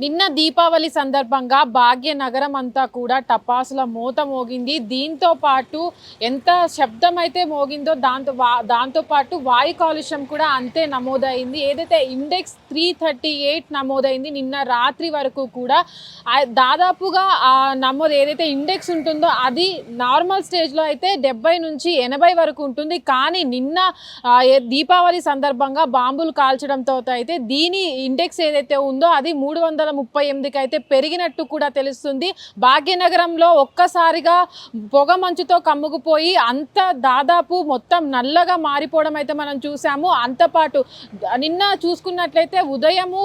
నిన్న దీపావళి సందర్భంగా భాగ్యనగరం అంతా కూడా టపాసుల మోత మోగింది. దీంతో పాటు ఎంత శబ్దం అయితే మోగిందో దాంతో వా- దాంతో పాటు వాయు కాలుష్యం కూడా అంతే నమోదైంది. ఏదైతే ఇండెక్స్ త్రీ థర్టీ ఎయిట్ నమోదైంది నిన్న రాత్రి వరకు కూడా దాదాపుగా ఆ నమోదు ఏదైతే ఇండెక్స్ ఉంటుందో అది నార్మల్ స్టేజ్లో అయితే డెబ్బై నుంచి ఎనభై వరకు ఉంటుంది. కానీ నిన్న దీపావళి సందర్భంగా బాంబులు కాల్చడంతో అయితే దీని ఇండెక్స్ ఏదైతే ఉందో అది మూడు వందల ముప్పై ఎనిమిదికి అయితే పెరిగినట్టు కూడా తెలుస్తుంది. భాగ్యనగరంలో ఒక్కసారిగా పొగ మంచుతో కమ్ముకుపోయి అంత దాదాపు మొత్తం నల్లగా మారిపోవడం అయితే మనం చూసాము. అంతపాటు నిన్న చూసుకున్నట్లయితే ఉదయము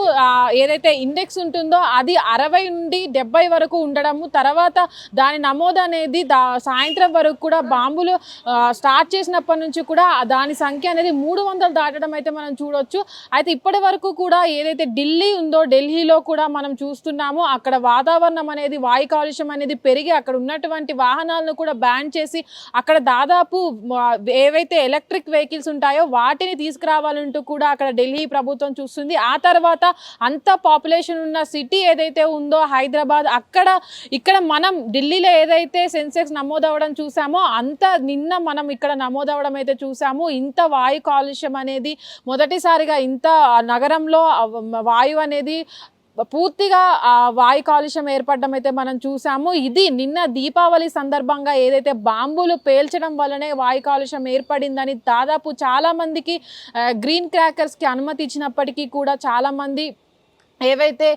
ఏదైతే ఇండెక్స్ ఉంటుందో అది అరవై నుండి డెబ్బై వరకు ఉండడము. తర్వాత దాని నమోదు అనేది దా సాయంత్రం వరకు కూడా బాంబులు స్టార్ట్ చేసినప్పటి నుంచి కూడా దాని సంఖ్య అనేది మూడు వందలు దాటడం అయితే మనం చూడొచ్చు. అయితే ఇప్పటి వరకు కూడా ఏదైతే ఢిల్లీ ఉందో ఢిల్లీలో కూడా మనం చూస్తున్నాము అక్కడ వాతావరణం అనేది వాయు కాలుష్యం అనేది పెరిగి అక్కడ ఉన్నటువంటి వాహనాలను కూడా బ్యాన్ చేసి అక్కడ దాదాపు ఏవైతే ఎలక్ట్రిక్ వెహికల్స్ ఉంటాయో వాటిని తీసుకురావాలంటూ కూడా అక్కడ ఢిల్లీ ప్రభుత్వం చూస్తుంది. ఆ తర్వాత అంత పాపులేషన్ ఉన్న సిటీ ఏదైతే ఉందో హైదరాబాద్ అక్కడ ఇక్కడ మనం ఢిల్లీలో ఏదైతే సెన్సెక్స్ నమోదవడం చూసామో అంత నిన్న మనం ఇక్కడ నమోదవడం అయితే చూసాము. ఇంత వాయు కాలుష్యం అనేది మొదటిసారిగా ఇంత నగరంలో వాయువు అనేది పూర్తిగా ఆ వాయు కాలుష్యం ఏర్పడడం అయితే మనం చూసాము. ఇది నిన్న దీపావళి సందర్భంగా ఏదైతే బాంబులు పేల్చడం వల్లనే వాయు కాలుష్యం ఏర్పడిందని దాదాపు చాలామందికి గ్రీన్ క్రాకర్స్కి అనుమతి ఇచ్చినప్పటికీ కూడా చాలామంది ఏవైతే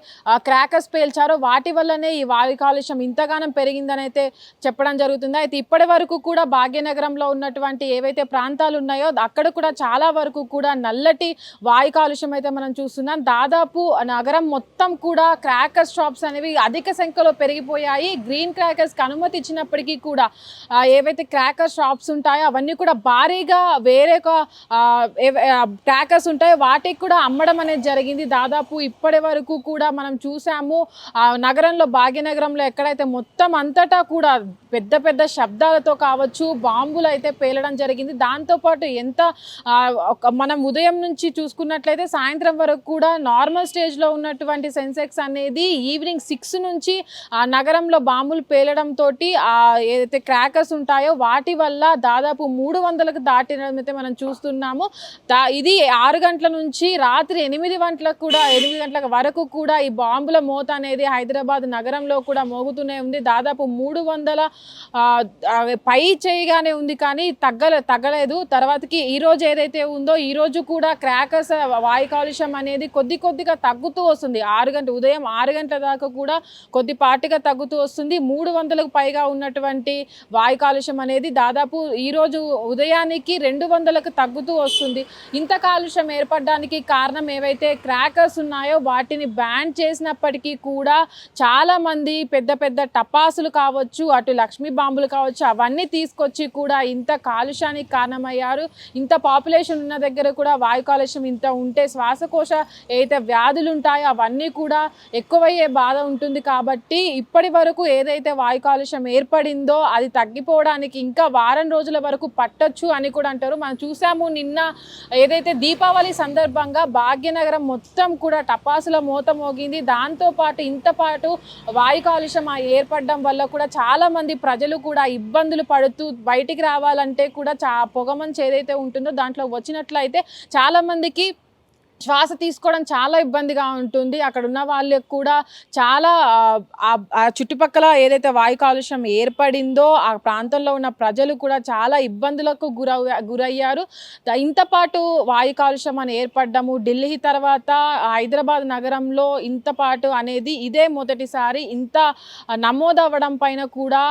క్రాకర్స్ పేల్చారో వాటి వల్లనే ఈ వాయు కాలుష్యం ఇంతగానం పెరిగిందని అయితే చెప్పడం జరుగుతుంది. అయితే ఇప్పటి వరకు కూడా భాగ్యనగరంలో ఉన్నటువంటి ఏవైతే ప్రాంతాలు ఉన్నాయో అక్కడ కూడా చాలా వరకు కూడా నల్లటి వాయు కాలుష్యం అయితే మనం చూస్తున్నాం. దాదాపు నగరం మొత్తం కూడా క్రాకర్స్ షాప్స్ అనేవి అధిక సంఖ్యలో పెరిగిపోయాయి. గ్రీన్ క్రాకర్స్కి అనుమతి ఇచ్చినప్పటికీ కూడా ఏవైతే క్రాకర్ షాప్స్ ఉంటాయో అవన్నీ కూడా భారీగా వేరే క్రాకర్స్ ఉంటాయో వాటికి కూడా అమ్మడం అనేది జరిగింది. దాదాపు ఇప్పటి వరకు కూడా మనం చూసాము. ఆ నగరంలో భాగ్యనగరంలో ఎక్కడైతే మొత్తం అంతటా కూడా పెద్ద పెద్ద శబ్దాలతో కావచ్చు బాంబులు అయితే పేలడం జరిగింది. దాంతోపాటు ఎంత మనం ఉదయం నుంచి చూసుకున్నట్లయితే సాయంత్రం వరకు కూడా నార్మల్ స్టేజ్లో ఉన్నటువంటి సెన్సెక్స్ అనేది ఈవినింగ్ సిక్స్ నుంచి ఆ నగరంలో బాంబులు పేలడంతో ఆ ఏదైతే క్రాకర్స్ ఉంటాయో వాటి వల్ల దాదాపు మూడు వందలకు దాటినడం అయితే మనం చూస్తున్నాము. ఇది ఆరు గంటల నుంచి రాత్రి ఎనిమిది గంటలకు కూడా ఎనిమిది గంటలకు వరకు కూడా ఈ బాంబుల మోత అనేది హైదరాబాద్ నగరంలో కూడా మోగుతూనే ఉంది. దాదాపు మూడు వందల పై చేయగానే ఉంది కానీ తగ్గలే తగ్గలేదు. తర్వాతకి ఈ రోజు ఏదైతే ఉందో ఈరోజు కూడా క్రాకర్స్ వాయు కాలుష్యం అనేది కొద్ది కొద్దిగా తగ్గుతూ వస్తుంది. ఆరు గంట ఉదయం ఆరు గంటల దాకా కూడా కొద్దిపాటిగా తగ్గుతూ వస్తుంది. మూడు వందలకు పైగా ఉన్నటువంటి వాయు కాలుష్యం అనేది దాదాపు ఈరోజు ఉదయానికి రెండు వందలకు తగ్గుతూ వస్తుంది. ఇంత కాలుష్యం ఏర్పడడానికి కారణం ఏవైతే క్రాకర్స్ ఉన్నాయో వాటి వాటిని బ్యాన్ చేసినప్పటికీ కూడా చాలామంది పెద్ద పెద్ద టపాసులు కావచ్చు అటు లక్ష్మీ బాంబులు కావచ్చు అవన్నీ తీసుకొచ్చి కూడా ఇంత కాలుష్యానికి కారణమయ్యారు. ఇంత పాపులేషన్ ఉన్న దగ్గర కూడా వాయు కాలుష్యం ఇంత ఉంటే శ్వాసకోశ ఏదైతే వ్యాధులు ఉంటాయో అవన్నీ కూడా ఎక్కువయ్యే బాధ ఉంటుంది. కాబట్టి ఇప్పటి వరకు ఏదైతే వాయు కాలుష్యం ఏర్పడిందో అది తగ్గిపోవడానికి ఇంకా వారం రోజుల వరకు పట్టొచ్చు అని కూడా అంటారు. మనం చూసాము నిన్న ఏదైతే దీపావళి సందర్భంగా భాగ్యనగరం మొత్తం కూడా టపాసుల మోత మోగింది. దాంతో పాటు వాయు కాలుష్యం ఏర్పడడం వల్ల కూడా చాలామంది ప్రజలు కూడా ఇబ్బందులు పడుతూ బయటికి రావాలంటే కూడా చా పొగమంచి ఏదైతే ఉంటుందో దాంట్లో వచ్చినట్లయితే చాలామందికి శ్వాస తీసుకోవడం చాలా ఇబ్బందిగా ఉంటుంది. అక్కడ ఉన్న వాళ్ళకి కూడా చాలా ఆ, చుట్టుపక్కల ఏదైతే వాయు కాలుష్యం ఏర్పడిందో ఆ ప్రాంతంలో ఉన్న ప్రజలు కూడా చాలా ఇబ్బందులకు గురవ గురయ్యారు. ఇంతపాటు వాయు కాలుష్యం అని ఏర్పడ్డము ఢిల్లీ తర్వాత హైదరాబాద్ నగరంలో ఇంతపాటు అనేది ఇదే మొదటిసారి ఇంత నమోదవ్వడం పైన కూడా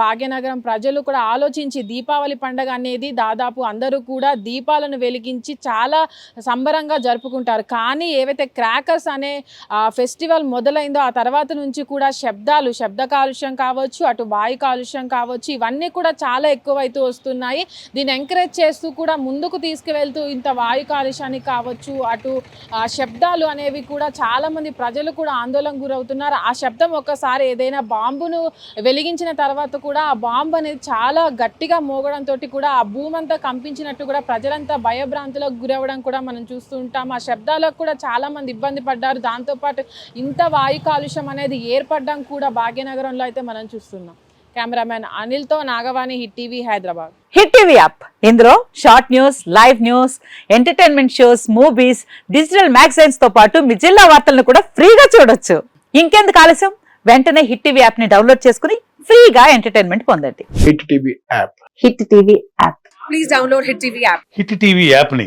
భాగ్యనగరం ప్రజలు కూడా ఆలోచించి దీపావళి పండుగ అనేది దాదాపు అందరూ కూడా దీపాలను వెలిగించి చాలా సంబరంగా జరుపుకుంటారు. కానీ ఏవైతే క్రాకర్స్ అనే ఫెస్టివల్ మొదలైందో ఆ తర్వాత నుంచి కూడా శబ్దాలు శబ్ద కాలుష్యం కావచ్చు అటు వాయు కాలుష్యం కావచ్చు ఇవన్నీ కూడా చాలా ఎక్కువైతూ వస్తున్నాయి. దీన్ని ఎంకరేజ్ చేస్తూ కూడా ముందుకు తీసుకువెళ్తూ ఇంత వాయు కాలుష్యానికి కావచ్చు అటు శబ్దాలు అనేవి కూడా చాలామంది ప్రజలు కూడా ఆందోళన గురవుతున్నారు. ఆ శబ్దం ఒక్కసారి ఏదైనా బాంబును వెలిగించిన తర్వాత కూడా ఆ బాంబు అనేది చాలా గట్టిగా మోగడంతో కూడా ఆ భూమంతా కంపించినట్టు కూడా ప్రజలంతా భయభ్రాంతులకు గురవడం కూడా మనం చూస్తుంటాం ఉంటాం ఆ శబ్దాలకు కూడా చాలా మంది ఇబ్బంది పడ్డారు. దాంతోపాటు ఇంత వాయు కాలుష్యం అనేది ఏర్పడడం కూడా భాగ్యనగరంలో అయితే మనం చూస్తున్నాం. Cameraman అనిల్తో Nagavani hit TV Hyderabad. Hit TV app. ఇందులో short news live news entertainment shows movies digital మ్యాగజైన్స్తో పాటు మీ జిల్లా వార్తలను కూడా ఫ్రీగా చూడొచ్చు. ఇంకెందుకు ఆలస్యం? వెంటనే హిట్ టీవీ యాప్ని డౌన్లోడ్ చేసుకుని ఫ్రీగా ఎంటర్టైన్మెంట్ పొందండి. Hit TV app. Hit TV app. Please download Hit TV app. Hit TV యాప్ని